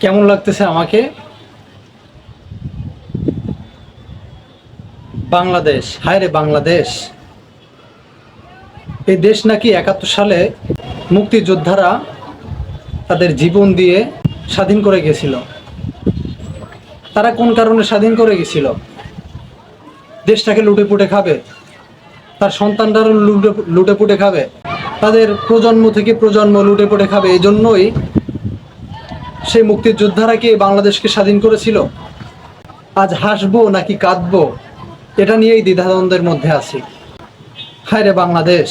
কেমন লাগতেছে আমাকে? বাংলাদেশ হায় রে বাংলাদেশ। এই দেশ নাকি একাত্তর সালে মুক্তিযোদ্ধারা তাদের জীবন দিয়ে স্বাধীন করে গেছিল। তারা কোন কারণে স্বাধীন করে গেছিল? দেশটাকে লুটে পুটে খাবে। তার সন্তানরাও লুটে লুটে পুটে খাবে। তাদের প্রজন্ম থেকে প্রজন্ম লুটে পড়ে খাবে, এই জন্যই সেই মুক্তিযোদ্ধারা কি বাংলাদেশকে স্বাধীন করেছিল? আজ হাসবো নাকি কাঁদবো? এটা নিয়েই দ্বিধাদ্বন্দ্বের মধ্যে আছি। হায় রে বাংলাদেশ!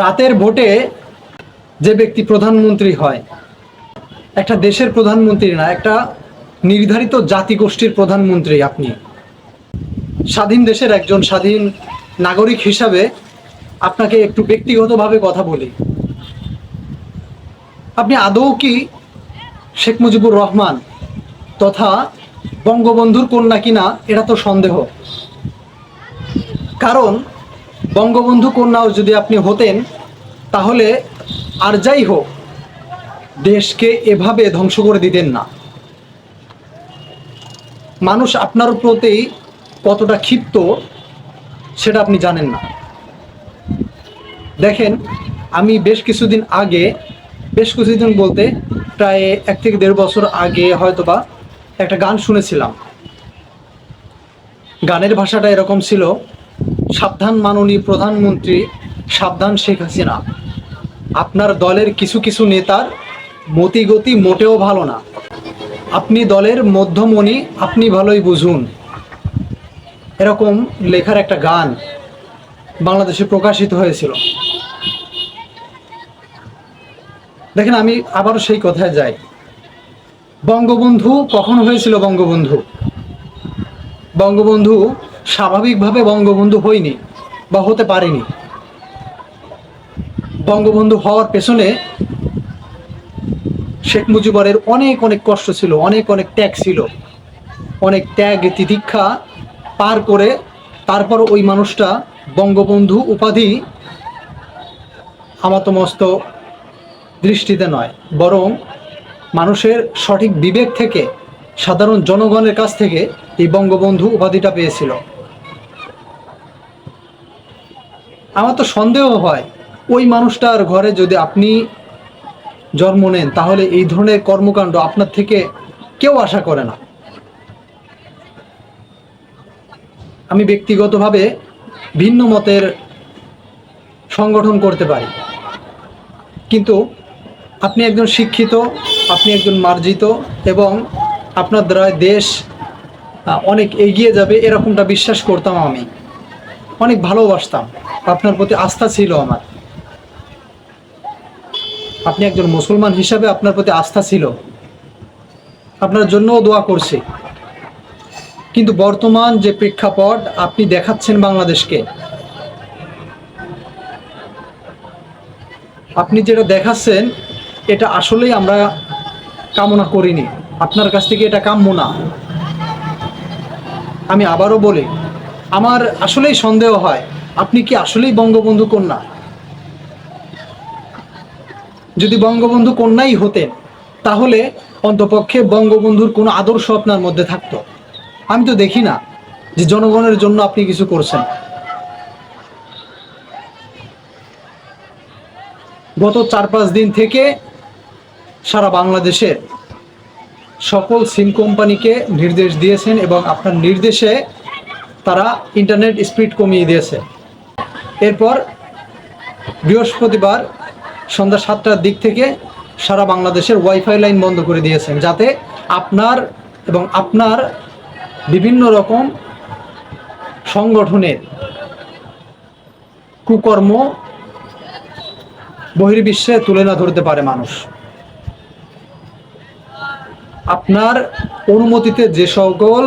রাতের ভোটে যে ব্যক্তি প্রধানমন্ত্রী হয়, একটা দেশের প্রধানমন্ত্রী না, একটা নির্ধারিত জাতিগোষ্ঠীর প্রধানমন্ত্রী আপনি। স্বাধীন দেশের একজন স্বাধীন নাগরিক হিসাবে আপনাকে একটু ব্যক্তিগতভাবে কথা বলি। আপনি আদৌ কি শেখ মুজিবুর রহমান তথা বঙ্গবন্ধুর কন্যা কিনা এটা তো সন্দেহ। কারণ বঙ্গবন্ধু কন্যাও যদি আপনি হতেন, তাহলে আর যাই হোক, দেশকে এভাবে ধ্বংস করে দিতেন না। মানুষ আপনার প্রতি কতটা ক্ষিপ্ত, সেটা আপনি জানেন না। দেখেন, আমি বেশ কিছুদিন আগে, বেশ কিছুদিন বলতে প্রায় এক থেকে দেড় বছর আগে হয়তোবা একটা গান শুনেছিলাম। গানের ভাষাটা এরকম ছিল, সাবধান মাননীয় প্রধানমন্ত্রী, সাবধান শেখ হাসিনা। আপনার দলের কিছু কিছু নেতার মতিগতি মোটেও ভালো না। আপনি দলের মধ্যমণি, আপনি ভালোই বুঝুন। এরকম লেখার একটা গান বাংলাদেশে প্রকাশিত হয়েছিল। দেখেন, আমি আবারও সেই কথায় যাই। বঙ্গবন্ধু কখন হয়েছিল বঙ্গবন্ধু? বঙ্গবন্ধু স্বাভাবিকভাবে বঙ্গবন্ধু হয়নি বা হতে পারেনি। বঙ্গবন্ধু হওয়ার পেছনে শেখ মুজিবরের অনেক অনেক কষ্ট ছিল, অনেক অনেক ত্যাগ ছিল। অনেক ত্যাগ, তিতিক্ষা পার করে তারপর ওই মানুষটা বঙ্গবন্ধু উপাধি আমাতমস্ত দৃষ্টিতে নয়, বরং মানুষের সঠিক বিবেক থেকে সাধারণ জনগণের কাছ থেকে এই বঙ্গবন্ধু উপাধিটা পেয়েছিল। আমার তো সন্দেহ হয়, ওই মানুষটার ঘরে যদি আপনি জন্ম নেন, তাহলে এই ধরনের কর্মকাণ্ড আপনার থেকে কেউ আশা করে না। আমি ব্যক্তিগতভাবে ভিন্ন মতের সংগঠন করতে পারি। কিন্তু আপনি একজন শিক্ষিত, আপনি একজন মার্জিত এবং আপনার দ্বারা দেশ অনেক এগিয়ে যাবে এরকমটা বিশ্বাস করতাম আমি। অনেক ভালোবাসতাম। আপনার প্রতি আস্থা ছিল আমার। আপনি একজন মুসলমান হিসাবে আপনার প্রতি আস্থা ছিল। আপনার জন্যও দোয়া করছি। কিন্তু বর্তমান যে প্রেক্ষাপট, আপনি দেখাচ্ছেন বাংলাদেশকে। আপনি যেটা দেখাচ্ছেন, এটা আসলেই আমরা কামনা করিনি। আপনার কাছ থেকে এটা কাম্য না। আমি আবারও বলি, আমার আসলেই সন্দেহ হয়, আপনি কি আসলেই বঙ্গবন্ধু কন্যা? যদি বঙ্গবন্ধু কন্যাই হতেন, তাহলে অন্তপক্ষে বঙ্গবন্ধুর কোনো আদর্শ আপনার মধ্যে থাকতো। আমি তো দেখি না যে জনগণের জন্য আপনি কিছু করছেন। গত চার পাঁচ দিন থেকে সারা বাংলাদেশে সকল সিম কোম্পানিকে নির্দেশ দিয়েছেন এবং আপনার নির্দেশে তারা ইন্টারনেট স্পিড কমিয়ে দিয়েছে। এরপর বৃহস্পতিবার সন্ধ্যা সাতটার দিক থেকে সারা বাংলাদেশের ওয়াইফাই লাইন বন্ধ করে দিয়েছেন, যাতে আপনার এবং আপনার বিভিন্ন রকম সংগঠনের কুকর্ম বহির্বিশ্বে তুলে না ধরতে পারে মানুষ। আপনার অনুমতিতে যে সকল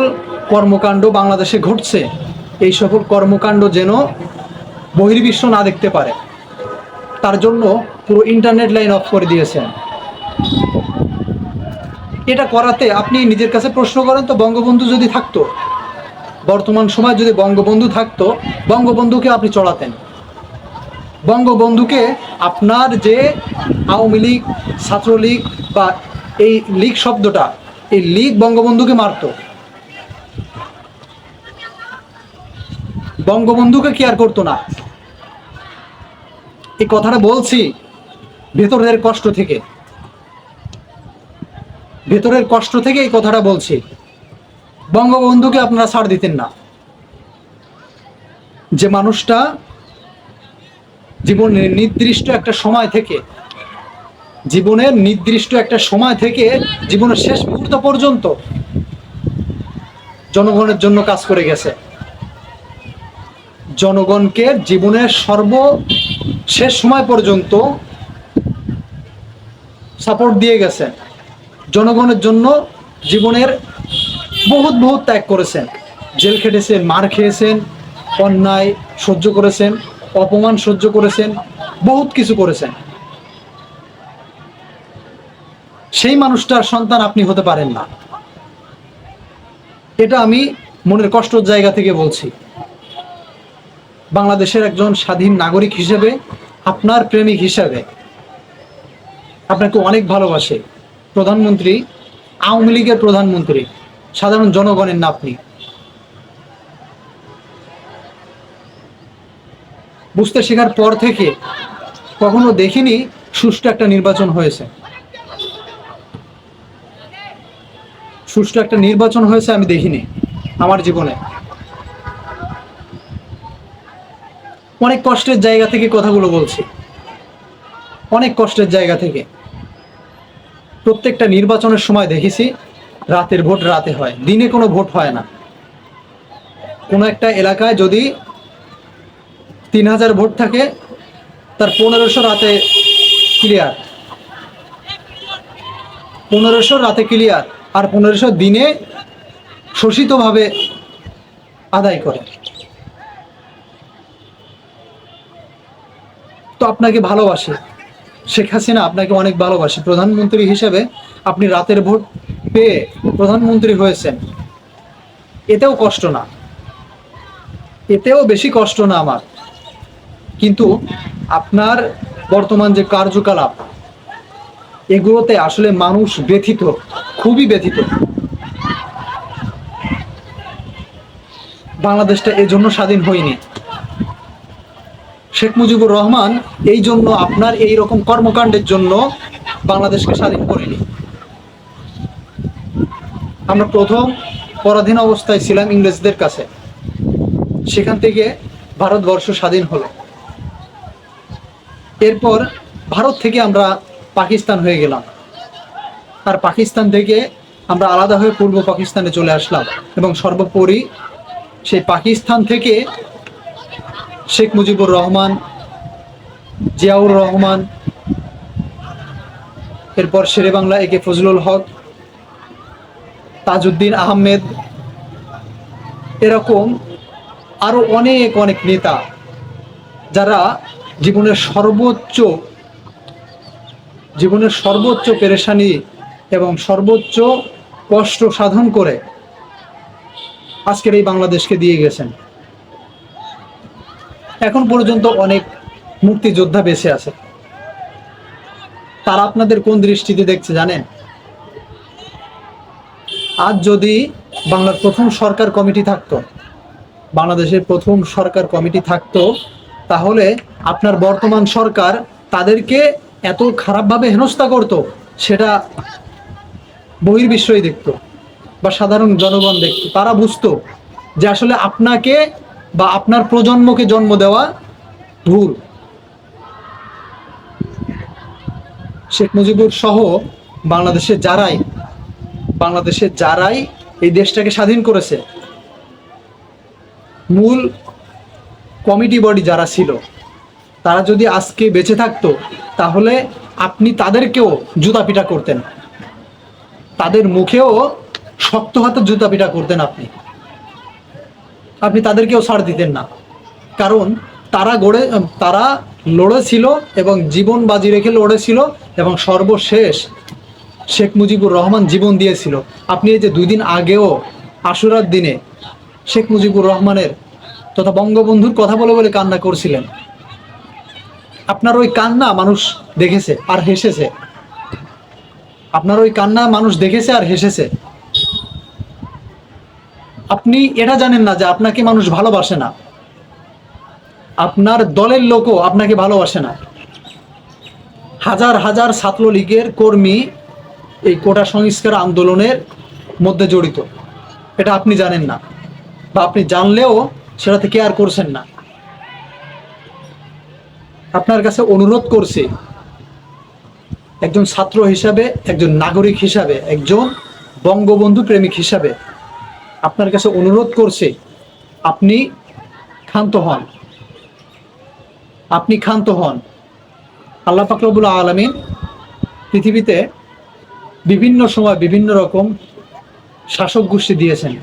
কর্মকাণ্ড বাংলাদেশে ঘটছে, এই সকল কর্মকাণ্ড যেন বহির্বিশ্ব না দেখতে পারে, তার জন্য পুরো ইন্টারনেট লাইন অফ করে দিয়েছেন। এটা করাতে আপনি নিজের কাছে প্রশ্ন করেন তো বঙ্গবন্ধু যদি থাকতো, বর্তমান সময় যদি বঙ্গবন্ধু থাকতো, বঙ্গবন্ধুকে আপনি চড়াতেন। বঙ্গবন্ধুকে আপনার যে আওয়ামী লীগ, ছাত্রলীগ বা এই লীগ শব্দটা, এই লীগ বঙ্গবন্ধুকে মারতো। বঙ্গবন্ধুকে কেয়ার করতো না। এই কথাটা বলছি ভেতরের কষ্ট থেকে। ভেতরের কষ্ট থেকে এই কথাটা বলছি। বঙ্গবন্ধুকে আপনারা ছাড় দিতেন না। যে মানুষটা জীবনের নির্দিষ্ট একটা সময় থেকে জীবনের নির্দিষ্ট একটা সময় থেকে জীবনের শেষ মুহূর্ত পর্যন্ত জনগণের জন্য কাজ করে গেছে। জনগণকে জীবনের সর্ব শেষ সময় পর্যন্ত সাপোর্ট দিয়ে গেছে। জনগণের জন্য জীবনের বহুত বহুত ত্যাগ করেছেন। জেল খেটেছেন, মার খেয়েছেন, অন্যায় সহ্য করেছেন, অপমান সহ্য করেছেন, বহুত কিছু করেছেন। সেই মানুষটার সন্তান আপনি হতে পারেন না। এটা আমি মনের কষ্টর জায়গা থেকে বলছি। বাংলাদেশের একজন স্বাধীন নাগরিক হিসেবে, আপনার প্রেমিক হিসেবে, আপনাকে অনেক ভালোবাসে। প্রধানমন্ত্রী, আওয়ামী লীগের প্রধানমন্ত্রী, সাধারণ জনগণের না আপনি বুঝতে শেখার পর থেকে কখনো দেখিনি সুষ্ঠু একটা নির্বাচন হয়েছে। সুষ্ঠু একটা নির্বাচন হয়েছে আমি দেখিনি আমার জীবনে। অনেক কষ্টের জায়গা থেকে কথাগুলো বলছি। অনেক কষ্টের জায়গা থেকে। প্রত্যেকটা নির্বাচনের সময় দেখেছি, রাতের ভোট রাতে হয়, দিনে কোনো ভোট হয় না। কোনো একটা এলাকায় যদি তিন হাজার ভোট থাকে, তার পনেরোশো রাতে ক্লিয়ার পনেরোশো রাতে ক্লিয়ার আর পনেরোশো দিনে শোষিতভাবে আদায় করে। তো আপনাকে ভালোবাসে। শেখ হাসিনা আপনাকে অনেক ভালোবাসে। প্রধানমন্ত্রী হিসেবে আপনি রাতের ভোট পেয়ে প্রধানমন্ত্রী হয়েছেন। এতেও কষ্ট না। এতেও বেশি কষ্ট না আমার। কিন্তু আপনার বর্তমান যে কার্যকলাপ, এগুলোতে আসলে মানুষ ব্যথিত, খুবই ব্যথিত। বাংলাদেশটা এজন্য স্বাধীন হয়নি। শেখ মুজিবুর রহমান এই জন্য আপনার এই রকম কর্মকাণ্ডের জন্য বাংলাদেশকে স্বাধীন করেনি। আমরা প্রথম পরাধীন অবস্থায় ছিলাম ইংরেজদের কাছে। সেখান থেকে ভারতবর্ষ স্বাধীন হলো। এরপর ভারত থেকে আমরা পাকিস্তান হয়ে গেলাম। আর পাকিস্তান থেকে আমরা আলাদা হয়ে পূর্ব পাকিস্তানে চলে আসলাম এবং সর্বোপরি সেই পাকিস্তান থেকে শেখ মুজিবুর রহমান, জিয়াউর রহমান, এরপর শেরে বাংলা একে ফজলুল হক, তাজউদ্দিন আহমেদ, এরকম আরও অনেক অনেক নেতা যারা জীবনের সর্বোচ্চ জীবনের সর্বোচ্চ পেরেশানি এবং সর্বোচ্চ কষ্ট সাধন করে আজকের এই বাংলাদেশকে দিয়ে গেছেন। এখন পর্যন্ত অনেক মুক্তিযোদ্ধা বেঁচে আছে। তারা আপনাদের কোন দৃষ্টিতে দেখছে জানেন? আজ যদি বাংলার প্রথম সরকার কমিটি থাকতো, বাংলাদেশের প্রথম সরকার কমিটি থাকতো, তাহলে আপনার বর্তমান সরকার তাদেরকে এত খারাপভাবে হেনস্থা করত, সেটা বহির্বিশ্বই দেখতো বা সাধারণ জনগণ দেখতো। তারা বুঝতো যে আসলে আপনাকে বা আপনার প্রজন্মকে জন্ম দেওয়া ভুল। শেখ মুজিবুর সহ বাংলাদেশে যারাই বাংলাদেশে যারাই এই দেশটাকে স্বাধীন করেছে, মূল কমিটি বডি যারা ছিল, তারা যদি আজকে বেঁচে থাকতো, তাহলে আপনি তাদেরকেও জুতা পিটা করতেন। তাদের মুখেও শক্ত হাতে জুতা পিটা করতেন আপনি। আপনি তাদেরকেও ছাড় দিতেন না। কারণ তারা গড়ে, তারা লড়েছিল এবং জীবন বাজি রেখে লড়েছিল এবং সর্বশেষ শেখ মুজিবুর রহমান জীবন দিয়েছিল। আপনি এই যে দুই দিন আগেও আশুরার দিনে শেখ মুজিবুর রহমানের তথা বঙ্গবন্ধুর কথা বলে বলে কান্না করছিলেন। আপনার ওই কান্না মানুষ দেখেছে আর হেসেছে। আপনার ওই কান্না মানুষ দেখেছে আর হেসেছে। আপনি এটা জানেন না যে আপনাকে মানুষ ভালোবাসে না। আপনার দলের লোকও আপনাকে ভালোবাসে না। হাজার হাজার ছাত্রলীগের কর্মী এই কোটা সংস্কার আন্দোলনের মধ্যে জড়িত। এটা আপনি জানেন না। বা আপনি জানলেও সেটাতে কেয়ার করছেন না। আপনার কাছে অনুরোধ করছি, একজন ছাত্র হিসাবে, একজন নাগরিক হিসাবে, একজন বঙ্গবন্ধু প্রেমিক হিসাবে আপনার কাছে অনুরোধ করছি, আপনি ক্ষান্ত হন। আপনি ক্ষান্ত হন। আল্লাহ ফাকরবুল আলমিন পৃথিবীতে বিভিন্ন সময় বিভিন্ন রকম শাসক গোষ্ঠী দিয়েছেন।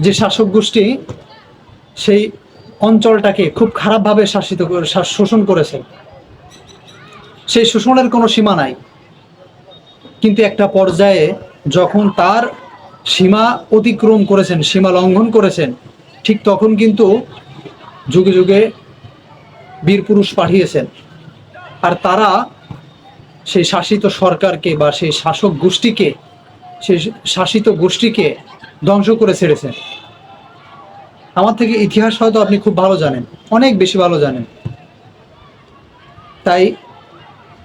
যে শাসক গোষ্ঠী সেই অঞ্চলটাকে খুব খারাপভাবে শাসিত শোষণ করেছে। সেই শোষণের কোনো সীমা নাই। কিন্তু একটা পর্যায়ে যখন তার সীমা অতিক্রম করেছেন, সীমা লঙ্ঘন করেছেন। ঠিক তখন কিন্তু যুগে যুগে বীর পুরুষ পাঠিয়েছেন। আর তারা সেই শাসিত সরকারকে বা সেই শাসক গোষ্ঠীকে, সেই শাসিত গোষ্ঠীকে ধ্বংস করে ছেড়েছেন। আমার থেকে ইতিহাস হয়তো আপনি খুব ভালো জানেন, অনেক বেশি ভালো জানেন। তাই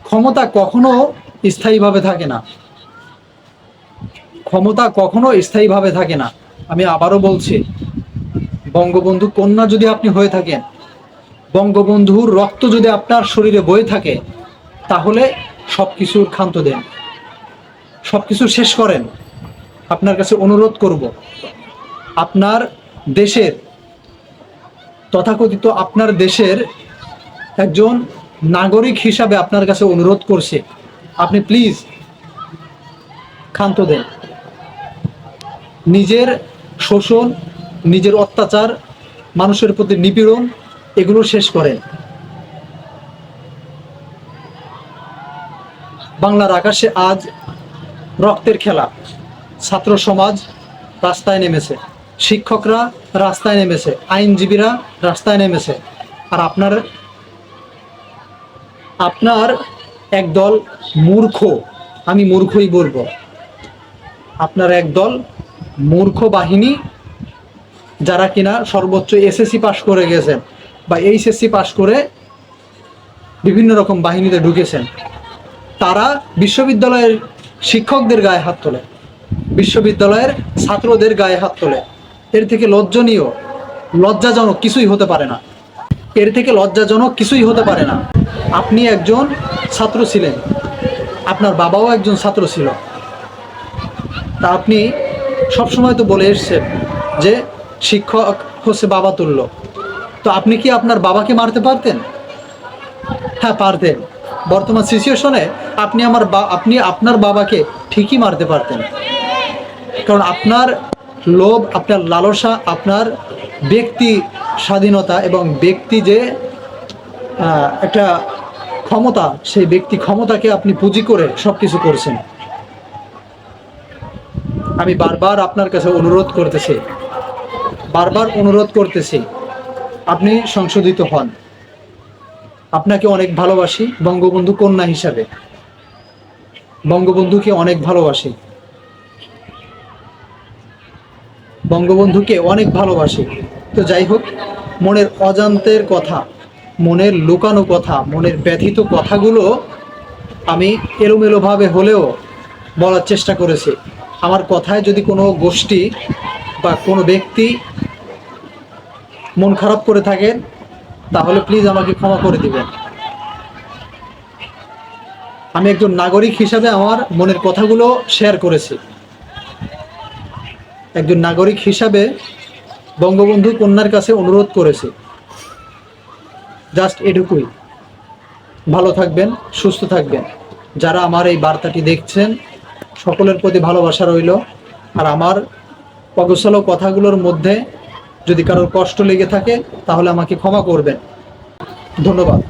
ক্ষমতা কখনো স্থায়ীভাবে থাকে না। ক্ষমতা কখনো স্থায়ীভাবে থাকে না। আমি আবারও বলছি, বঙ্গবন্ধু কন্যা যদি আপনি হয়ে থাকেন, বঙ্গবন্ধুর রক্ত যদি আপনার শরীরে বয়ে থাকে, তাহলে সব কিছুর ক্ষান্ত দেন। সব কিছু শেষ করেন। আপনার কাছে অনুরোধ করব, আপনার দেশের, তথাকথিত আপনার দেশের একজন নাগরিক হিসাবে আপনার কাছে অনুরোধ করছে, আপনি প্লিজ ক্ষান্ত দেন। নিজের শোষণ, নিজের অত্যাচার, মানুষের প্রতি নিপীড়ন, এগুলো শেষ করেন। বাংলার আকাশে আজ রক্তের খেলা। ছাত্র সমাজ রাস্তায় নেমেছে। শিক্ষকরা রাস্তায় নেমেছে। আইনজীবীরা রাস্তায় নেমেছে। আর আপনার আপনার একদল মূর্খ, আমি মূর্খই বলব। আপনার একদল মূর্খ বাহিনী যারা কিনা সর্বোচ্চ এসএসসি পাশ করে গেছেন বা এইচএসসি পাশ করে বিভিন্ন রকম বাহিনীতে ঢুকেছেন, তারা বিশ্ববিদ্যালয়ের শিক্ষকদের গায়ে হাত তোলে, বিশ্ববিদ্যালয়ের ছাত্রদের গায়ে হাত তোলে। এর থেকে লজ্জনীয়, লজ্জাজনক কিছুই হতে পারে না। এর থেকে লজ্জাজনক কিছুই হতে পারে না। আপনি একজন ছাত্র ছিলেন, আপনার বাবাও একজন ছাত্র ছিল। তা আপনি সবসময় তো বলে এসছেন যে শিক্ষক হচ্ছে বাবা তুল্য তো আপনি কি আপনার বাবাকে মারতে পারতেন? হ্যাঁ পারতেন। বর্তমান সিচুয়েশনে আপনি আমার বা আপনি আপনার বাবাকে ঠিকই মারতে পারতেন। কারণ আপনার লোভ, আপনার লালসা, আপনার ব্যক্তি স্বাধীনতা এবং ব্যক্তি যে একটা ক্ষমতা, সেই ব্যক্তি ক্ষমতাকে আপনি পুঁজি করে সব কিছু করছেন। আমি বারবার আপনার কাছে অনুরোধ করতেছি, বারবার অনুরোধ করতেছি, আপনি সংশোধিত হন। আপনাকে অনেক ভালোবাসি, বঙ্গবন্ধু কন্যা হিসাবে। বঙ্গবন্ধুকে অনেক ভালোবাসি। বঙ্গবন্ধুকে অনেক ভালোবাসি। তো যাই হোক, মনের অজান্তের কথা, মনের লুকানো কথা, মনের ব্যথিত কথাগুলো আমি এলোমেলোভাবে হলেও বলার চেষ্টা করেছি। আমার কথায় যদি কোনো গোষ্ঠী বা কোনো ব্যক্তি মন খারাপ করে থাকেন, তাহলে প্লিজ আমাকে ক্ষমা করে দিবেন। আমি একজন নাগরিক হিসাবে আমার মনের কথাগুলো শেয়ার করেছি। একজন নাগরিক হিসাবে বঙ্গবন্ধু কন্যার কাছে অনুরোধ করেছি। জাস্ট এটুকুই। ভালো থাকবেন, সুস্থ থাকবেন। যারা আমার এই বার্তাটি দেখছেন সকলের প্রতি ভালোবাসা রইল। আর আমার অগোছালো কথাগুলোর মধ্যে যদি কারোর কষ্ট লেগে থাকে, তাহলে আমাকে ক্ষমা করবেন। ধন্যবাদ।